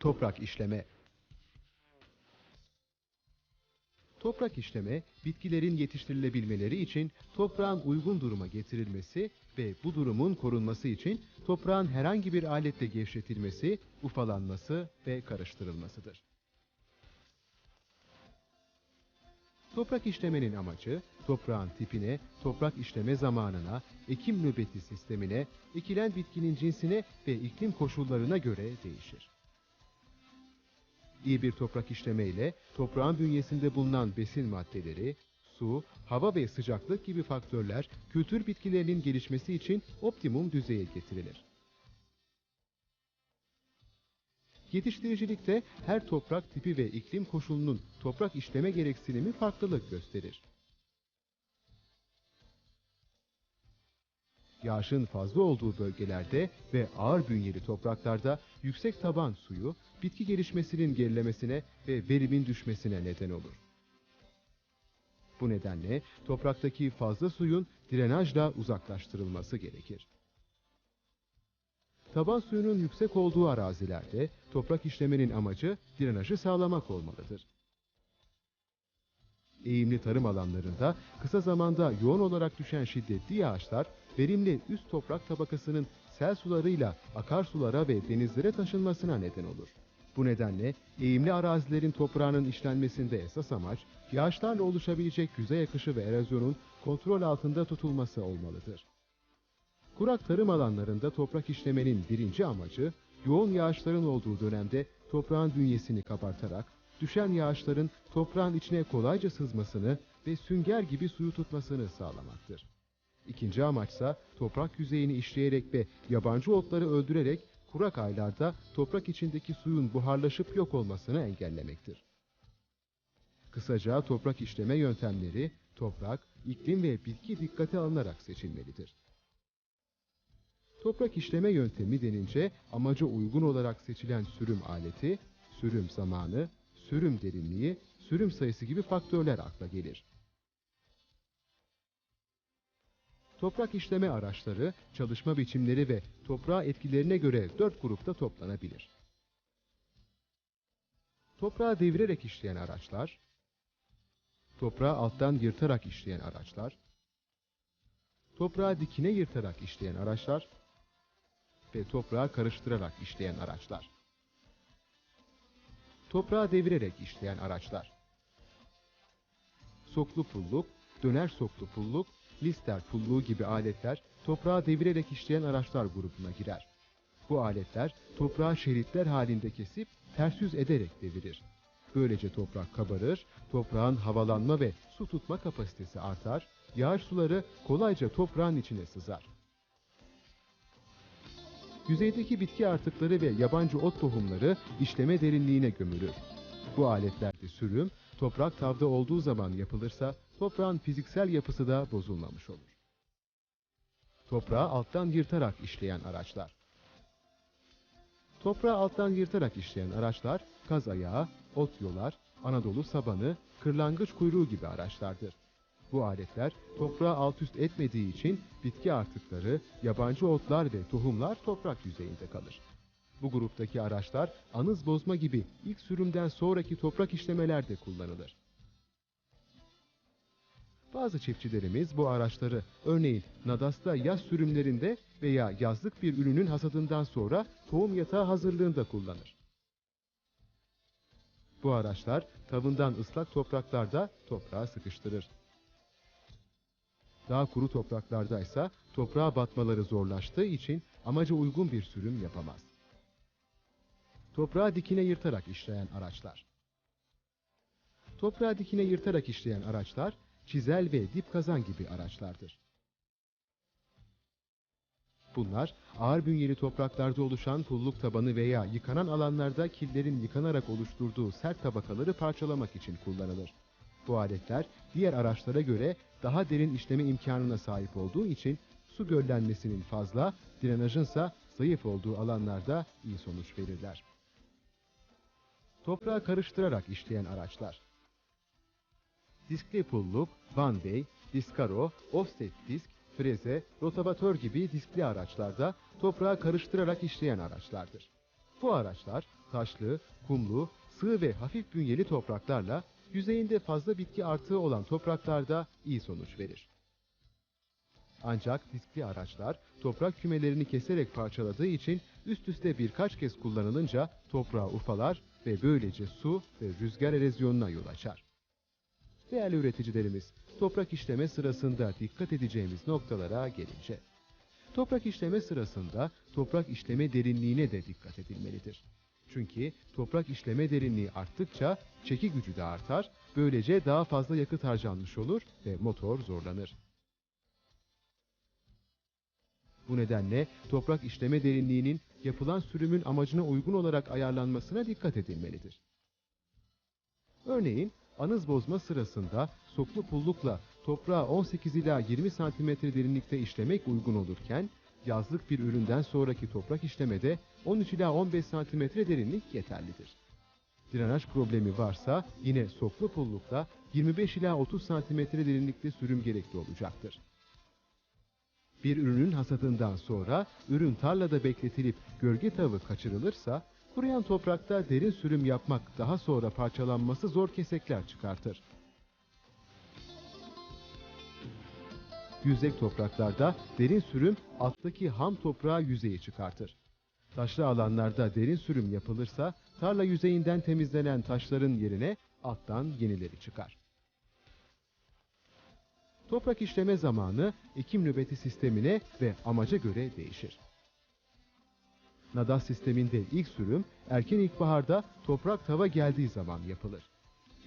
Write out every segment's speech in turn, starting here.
Toprak işleme. Toprak işleme, bitkilerin yetiştirilebilmeleri için toprağın uygun duruma getirilmesi ve bu durumun korunması için toprağın herhangi bir aletle gevşetilmesi, ufalanması ve karıştırılmasıdır. Toprak işlemenin amacı, toprağın tipine, toprak işleme zamanına, ekim nöbeti sistemine, ekilen bitkinin cinsine ve iklim koşullarına göre değişir. İyi bir toprak işleme ile toprağın bünyesinde bulunan besin maddeleri, su, hava ve sıcaklık gibi faktörler kültür bitkilerinin gelişmesi için optimum düzeye getirilir. Yetiştiricilikte her toprak tipi ve iklim koşulunun toprak işleme gereksinimi farklılık gösterir. Yağışın fazla olduğu bölgelerde ve ağır bünyeli topraklarda yüksek taban suyu bitki gelişmesinin gerilemesine ve verimin düşmesine neden olur. Bu nedenle topraktaki fazla suyun drenajla uzaklaştırılması gerekir. Taban suyunun yüksek olduğu arazilerde toprak işlemenin amacı drenajı sağlamak olmalıdır. Eğimli tarım alanlarında kısa zamanda yoğun olarak düşen şiddetli yağışlar verimli üst toprak tabakasının sel sularıyla akarsulara ve denizlere taşınmasına neden olur. Bu nedenle eğimli arazilerin toprağının işlenmesinde esas amaç yağışlarla oluşabilecek yüzey akışı ve erozyonun kontrol altında tutulması olmalıdır. Kurak tarım alanlarında toprak işlemenin birinci amacı, yoğun yağışların olduğu dönemde toprağın bünyesini kabartarak, düşen yağışların toprağın içine kolayca sızmasını ve sünger gibi suyu tutmasını sağlamaktır. İkinci amaçsa toprak yüzeyini işleyerek ve yabancı otları öldürerek kurak aylarda toprak içindeki suyun buharlaşıp yok olmasını engellemektir. Kısaca toprak işleme yöntemleri toprak, iklim ve bitki dikkate alınarak seçilmelidir. Toprak işleme yöntemi denince amaca uygun olarak seçilen sürüm aleti, sürüm zamanı, sürüm derinliği, sürüm sayısı gibi faktörler akla gelir. Toprak işleme araçları, çalışma biçimleri ve toprağa etkilerine göre dört grupta toplanabilir. Toprağı devirerek işleyen araçlar, toprağı alttan yırtarak işleyen araçlar, toprağı dikine yırtarak işleyen araçlar ve toprağı karıştırarak işleyen araçlar. Toprağı devirerek işleyen araçlar. Soklu pulluk, döner soklu pulluk, lister pulluğu gibi aletler toprağı devirerek işleyen araçlar grubuna girer. Bu aletler toprağı şeritler halinde kesip ters yüz ederek devirir. Böylece toprak kabarır, toprağın havalanma ve su tutma kapasitesi artar, yağış suları kolayca toprağın içine sızar. Yüzeydeki bitki artıkları ve yabancı ot tohumları işleme derinliğine gömülür. Bu aletlerde sürüm, toprak tavda olduğu zaman yapılırsa toprağın fiziksel yapısı da bozulmamış olur. Toprağı alttan yırtarak işleyen araçlar. Toprağı alttan yırtarak işleyen araçlar, kaz ayağı, ot yolar, Anadolu sabanı, kırlangıç kuyruğu gibi araçlardır. Bu aletler toprağı alt üst etmediği için bitki artıkları, yabancı otlar ve tohumlar toprak yüzeyinde kalır. Bu gruptaki araçlar anız bozma gibi ilk sürümden sonraki toprak işlemelerde kullanılır. Bazı çiftçilerimiz bu araçları örneğin nadasta yaz sürümlerinde veya yazlık bir ürünün hasadından sonra tohum yatağı hazırlığında kullanır. Bu araçlar tavından ıslak topraklarda toprağı sıkıştırır. Daha kuru topraklarda ise toprağa batmaları zorlaştığı için amaca uygun bir sürüm yapamaz. Toprağı dikine yırtarak işleyen araçlar. Toprağı dikine yırtarak işleyen araçlar, çizel ve dip kazan gibi araçlardır. Bunlar ağır bünyeli topraklarda oluşan pulluk tabanı veya yıkanan alanlarda killerin yıkanarak oluşturduğu sert tabakaları parçalamak için kullanılır. Bu aletler diğer araçlara göre daha derin işleme imkanına sahip olduğu için su göllenmesinin fazla, drenajınsa zayıf olduğu alanlarda iyi sonuç verirler. Toprağı karıştırarak işleyen araçlar. Diskli pulluk, Van Bey, Diskaro, offset disk, freze, rotavatör gibi diskli araçlarda toprağı karıştırarak işleyen araçlardır. Bu araçlar taşlı, kumlu, sığ ve hafif bünyeli topraklarla yüzeyinde fazla bitki artığı olan topraklarda iyi sonuç verir. Ancak diskli araçlar toprak kümelerini keserek parçaladığı için üst üste birkaç kez kullanılınca toprağı ufalar ve böylece su ve rüzgar erozyonuna yol açar. Değerli üreticilerimiz, toprak işleme sırasında dikkat edeceğimiz noktalara gelince. Toprak işleme sırasında toprak işleme derinliğine de dikkat edilmelidir. Çünkü toprak işleme derinliği arttıkça çeki gücü de artar, böylece daha fazla yakıt harcanmış olur ve motor zorlanır. Bu nedenle toprak işleme derinliğinin yapılan sürümün amacına uygun olarak ayarlanmasına dikkat edilmelidir. Örneğin anız bozma sırasında soklu pullukla toprağı 18 ila 20 cm derinlikte işlemek uygun olurken yazlık bir üründen sonraki toprak işlemede 13 ila 15 cm derinlik yeterlidir. Drenaj problemi varsa yine soklu pullukla 25 ila 30 cm derinlikte sürüm gerekli olacaktır. Bir ürünün hasadından sonra ürün tarlada bekletilip gölge tavı kaçırılırsa kuruyan toprakta derin sürüm yapmak daha sonra parçalanması zor kesekler çıkartır. Yüzek topraklarda derin sürüm alttaki ham toprağı yüzeye çıkartır. Taşlı alanlarda derin sürüm yapılırsa tarla yüzeyinden temizlenen taşların yerine alttan yenileri çıkar. Toprak işleme zamanı ekim nöbeti sistemine ve amaca göre değişir. Nadas sisteminde ilk sürüm erken ilkbaharda toprak tava geldiği zaman yapılır.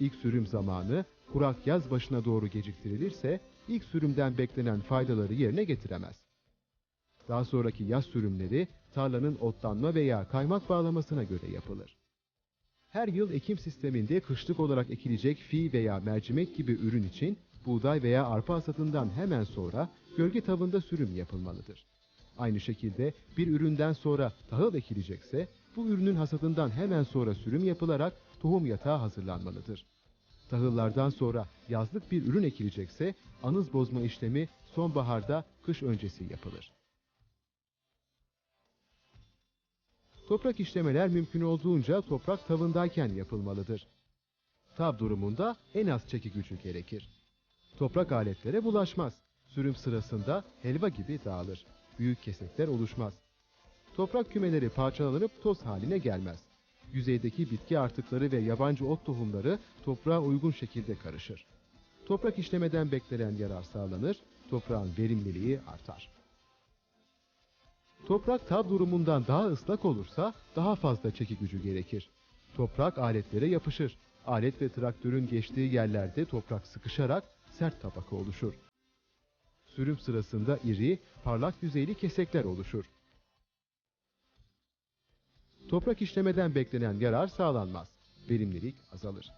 İlk sürüm zamanı kurak yaz başına doğru geciktirilirse ilk sürümden beklenen faydaları yerine getiremez. Daha sonraki yaz sürümleri tarlanın otlanma veya kaymak bağlamasına göre yapılır. Her yıl ekim sisteminde kışlık olarak ekilecek fi veya mercimek gibi ürün için buğday veya arpa hasatından hemen sonra gölge tavında sürüm yapılmalıdır. Aynı şekilde bir üründen sonra tahıl ekilecekse bu ürünün hasadından hemen sonra sürüm yapılarak tohum yatağı hazırlanmalıdır. Tahıllardan sonra yazlık bir ürün ekilecekse anız bozma işlemi sonbaharda kış öncesi yapılır. Toprak işlemeler mümkün olduğunca toprak tavındayken yapılmalıdır. Tav durumunda en az çeki gücü gerekir. Toprak aletlere bulaşmaz. Sürüm sırasında helva gibi dağılır. Büyük kesekler oluşmaz. Toprak kümeleri parçalanıp toz haline gelmez. Yüzeydeki bitki artıkları ve yabancı ot tohumları toprağa uygun şekilde karışır. Toprak işlemeden beklenen yarar sağlanır, toprağın verimliliği artar. Toprak tav durumundan daha ıslak olursa daha fazla çeki gücü gerekir. Toprak aletlere yapışır. Alet ve traktörün geçtiği yerlerde toprak sıkışarak sert tabaka oluşur. Sürüm sırasında iri, parlak yüzeyli kesekler oluşur. Toprak işlemeden beklenen yarar sağlanmaz. Verimlilik azalır.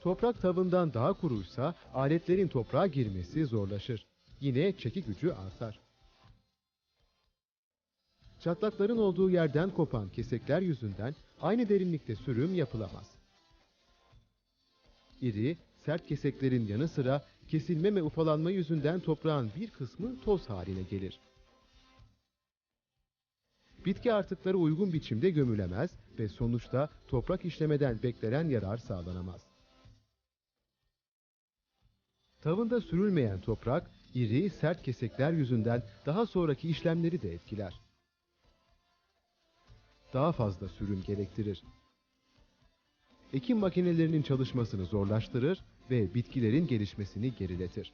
Toprak tavından daha kuruysa aletlerin toprağa girmesi zorlaşır. Yine çeki gücü artar. Çatlakların olduğu yerden kopan kesekler yüzünden aynı derinlikte sürüm yapılamaz. İri, sert keseklerin yanı sıra kesilme ve ufalanma yüzünden toprağın bir kısmı toz haline gelir. Bitki artıkları uygun biçimde gömülemez ve sonuçta toprak işlemeden beklenen yarar sağlanamaz. Tavında sürülmeyen toprak, iri, sert kesekler yüzünden daha sonraki işlemleri de etkiler. Daha fazla sürüm gerektirir. Ekim makinelerinin çalışmasını zorlaştırır ve bitkilerin gelişmesini geriletir.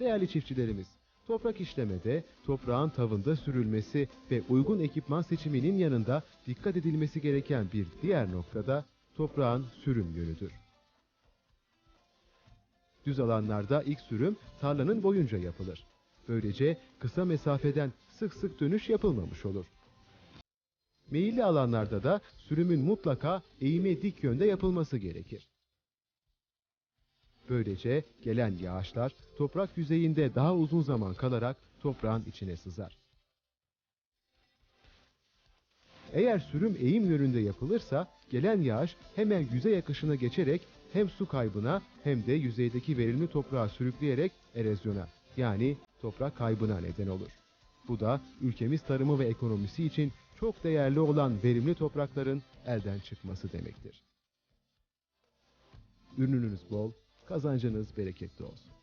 Değerli çiftçilerimiz, toprak işlemede toprağın tavında sürülmesi ve uygun ekipman seçiminin yanında dikkat edilmesi gereken bir diğer noktada toprağın sürüm yönüdür. Düz alanlarda ilk sürüm tarlanın boyunca yapılır. Böylece kısa mesafeden sık sık dönüş yapılmamış olur. Meyilli alanlarda da sürümün mutlaka eğime dik yönde yapılması gerekir. Böylece gelen yağışlar toprak yüzeyinde daha uzun zaman kalarak toprağın içine sızar. Eğer sürüm eğim yönünde yapılırsa gelen yağış hemen yüzey akışına geçerek hem su kaybına hem de yüzeydeki verimli toprağı sürükleyerek erozyona yani toprak kaybına neden olur. Bu da ülkemiz tarımı ve ekonomisi için çok değerli olan verimli toprakların elden çıkması demektir. Ürününüz bol, kazancınız bereketli olsun.